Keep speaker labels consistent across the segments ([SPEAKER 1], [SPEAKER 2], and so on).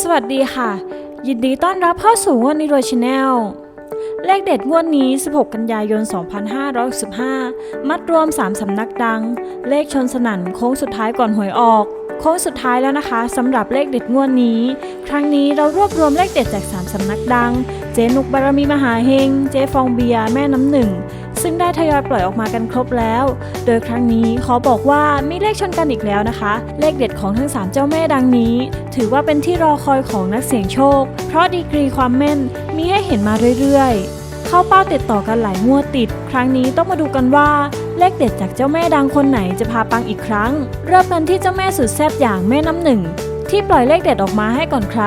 [SPEAKER 1] สวัสดีค่ะ ยินดีต้อนรับเข้าสู่วดนี้โดยชาแนลเลขเด็ดงวดนี้ 16 กันยายน 2565 มัดรวม 3 สำนักดัง เลขชนสนั่นโค้งสุดท้ายก่อนหวยออกโค้งสุดท้ายแล้วนะคะสำหรับเลขเด็ดงวดนี้ ครั้งนี้เรารวบรวมเลขเด็ดจาก 3 สำนักดัง เจนุกบารมีมหาเฮง เจฟองเบียร์แม่น้ำหนึ่ง ซึ่งได้ทยอยปล่อยออกมากันครบแล้ว โดยครั้งนี้ขอบอกว่ามีเลขชนกันอีกแล้วนะคะ เลขเด็ดของทั้ง 3 เจ้าแม่ดังนี้ ถือว่าเป็นที่รอคอยของนักเสี่ยงโชค เพราะดีกรีความแม่นมีให้เห็นมาเรื่อยๆ เข้าเป้าติดต่อกันหลายงวดติด ครั้งนี้ต้องมาดูกันว่าเลขเด็ดจากเจ้าแม่ดังคนไหนจะพาปังอีกครั้ง เริ่มกันที่เจ้าแม่สุดแซ่บอย่างแม่น้ำหนึ่งที่ปล่อยเลขเด็ดออกมาให้ก่อนใคร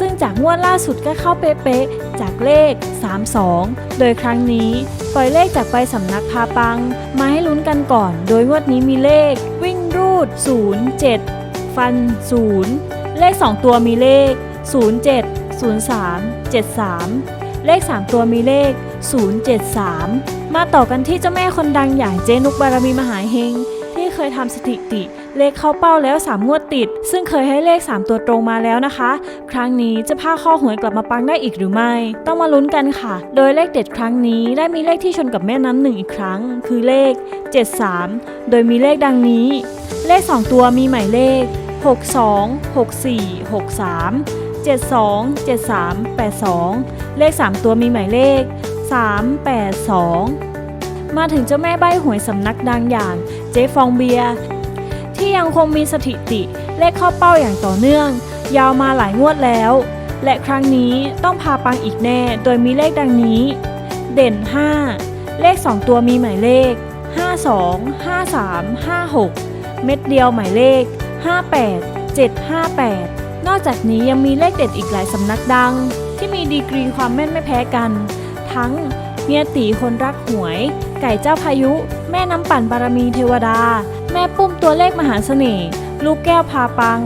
[SPEAKER 1] ซึ่งจากงวดล่าสุดก็เข้าเป๊ะๆ จากเลข 32 โดยครั้งนี้ปล่อยเลขจากไปสำนักพาปัง มาให้ลุ้นกันก่อน โดยงวดนี้มีเลข วิ่งรูด 0 7 ฟัน 0 เลข 2 ตัวมีเลข 07 03 73 เลข 3 ตัวมีเลข 073 มาต่อกันที่เจ้าแม่คนดังอย่างเจนุกบารมีมหาเฮง ยทำสถิติ เลขเข้าเป้าแล้ว 3 งวดติด ซึ่งเคยให้เลข 3 ตัวตรงมาแล้วนะคะ ครั้งนี้จะพาข้อหวยกลับมาปังได้อีกหรือไม่ ต้องมาลุ้นกันค่ะ โดยเลขเด็ดครั้งนี้ได้มีเลขที่ชนกับแม่น้ำหนึ่งอีกครั้ง คือเลข 73 โดยมีเลขดังนี้ เลข 2 ตัวมีหมายเลข 62 64 63 72 73 82 เลข 3 ตัวมีหมายเลข 382 มาถึงเจ้าแม่ใบหวยสำนักดังอย่าง เจ๊ฟองเบียร์ที่ยังคงมีสถิติเลขเข้าเป้าอย่างต่อเนื่อง ยาวมาหลายงวดแล้ว และครั้งนี้ต้องพาปังอีกแน่ โดยมีเลขดังนี้ เด่น 5 เลข 2 ตัวมีหมายเลข 52 53 56 เม็ดเดียวหมายเลข 58 758 นอกจากนี้ยังมีเลขเด็ดอีกหลายสำนักดัง ที่มีดีกรีความแม่นไม่แพ้กัน ทั้ง เมียตีคนรักหวย ไก่เจ้าพายุ แม่น้ำปั่นบารมีเทวดา แม่ปุ้มตัวเลขมหาเสน่ห์ลูกแก้วพาปัง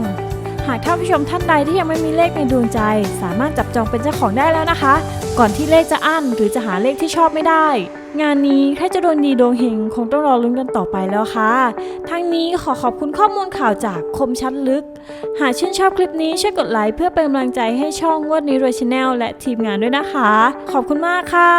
[SPEAKER 1] หากท่านผู้ชมท่านใดที่ยังไม่มีเลขในดวงใจ สามารถจับจองเป็นเจ้าของได้แล้วนะคะ ก่อนที่เลขจะอั้นหรือจะหาเลขที่ชอบไม่ได้ งานนี้ใครจะโดนดีดวงเฮงคงต้องรอลุ้นกันต่อไปแล้วค่ะ ทั้งนี้ขอขอบคุณข้อมูลข่าวจากคมชัดลึก หากชื่นชอบคลิปนี้ช่วยกดไลค์เพื่อเป็นกำลังใจให้ช่องงวดนี้รวยชาแนลและทีมงานด้วยนะคะ ขอบคุณมากค่ะ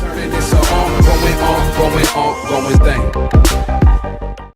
[SPEAKER 2] Turning this on, going on, going on, going thing.